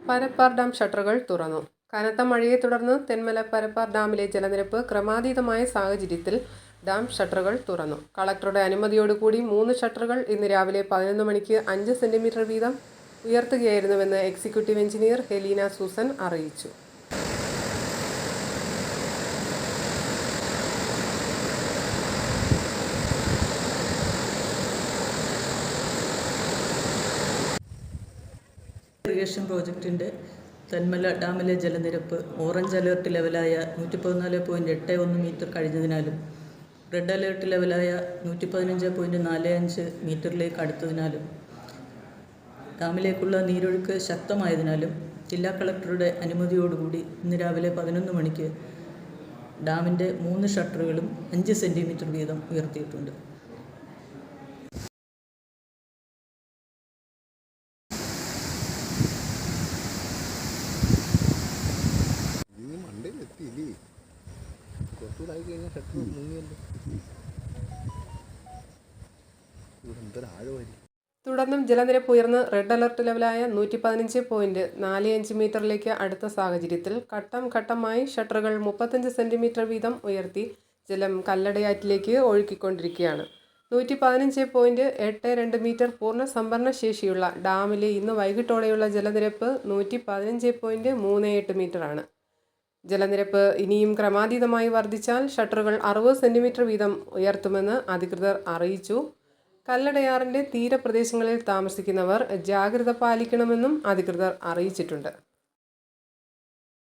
Parappar dam ഷട്ടറുകൾ തുറന്നു. കനത്ത മഴയെ തുടർന്ന് തെന്മല പരപ്പാർ ഡാമിലെ ജലനിരപ്പ് ക്രമാതീതമായ സാഹചര്യത്തിൽ ഡാം ഷട്ടറുകൾ തുറന്നു. കളക്ടറുടെ അനുമതിയോടുകൂടി മൂന്ന് ഷട്ടറുകൾ ഇന്ന് രാവിലെ പതിനൊന്ന് മണിക്ക് അഞ്ച് സെന്റിമീറ്റർ വീതം ഉയർത്തുകയായിരുന്നുവെന്ന് എക്സിക്യൂട്ടീവ് എഞ്ചിനീയർ ഹെലീന സൂസൻ അറിയിച്ചു. ഇറിഗേഷൻ പ്രോജക്റ്റിന്റെ തെന്മല ഡാമിലെ ജലനിരപ്പ് ഓറഞ്ച് അലേർട്ട് ലെവലായ നൂറ്റി പതിനാല് പോയിന്റ് എട്ട് ഒന്ന് മീറ്റർ കഴിഞ്ഞതിനാലും റെഡ് അലേർട്ട് ലെവലായ നൂറ്റി പതിനഞ്ച് പോയിന്റ് നാല് അഞ്ച് മീറ്ററിലേക്ക് അടുത്തതിനാലും ഡാമിലേക്കുള്ള നീരൊഴുക്ക് ശക്തമായതിനാലും ജില്ലാ കളക്ടറുടെ അനുമതിയോടുകൂടി ഇന്ന് രാവിലെ പതിനൊന്ന് മണിക്ക് ഡാമിന്റെ മൂന്ന് ഷട്ടറുകളും അഞ്ച് സെന്റിമീറ്റർ വീതം ഉയർത്തിയിട്ടുണ്ട്. കുറച്ചുകൂടെ കഴിഞ്ഞാൽ ഷട്ടർ മുങ്ങിയല്ലോ. ഇവിടെ എന്തൊരാഴമായിരിക്കും തുടർന്നും ജലനിരപ്പ് ഉയർന്ന് റെഡ് അലർട്ട് ലെവലായ നൂറ്റി പതിനഞ്ച് പോയിന്റ് നാല് അഞ്ച് മീറ്ററിലേക്ക് അടുത്ത സാഹചര്യത്തിൽ ഘട്ടം ഘട്ടമായി ഷട്ടറുകൾ മുപ്പത്തഞ്ച് സെന്റിമീറ്റർ വീതം ഉയർത്തി ജലം കല്ലടയാറ്റിലേക്ക് ഒഴുക്കിക്കൊണ്ടിരിക്കുകയാണ്. നൂറ്റി പതിനഞ്ച് പോയിന്റ് എട്ട് രണ്ട് മീറ്റർ പൂർണ സംഭരണ ശേഷിയുള്ള ഡാമിലെ ഇന്ന് വൈകിട്ടോടെയുള്ള ജലനിരപ്പ് നൂറ്റി പതിനഞ്ച് പോയിന്റ് മൂന്ന് എട്ട് മീറ്ററാണ്. ജലനിരപ്പ് ഇനിയും ക്രമാതീതമായി വർദ്ധിച്ചാൽ ഷട്ടറുകൾ അറുപത് സെന്റിമീറ്റർ വീതം ഉയർത്തുമെന്ന് അധികൃതർ അറിയിച്ചു. കല്ലടയാറിന്റെ തീരപ്രദേശങ്ങളിൽ താമസിക്കുന്നവർ ജാഗ്രത പാലിക്കണമെന്നും അധികൃതർ അറിയിച്ചിട്ടുണ്ട്.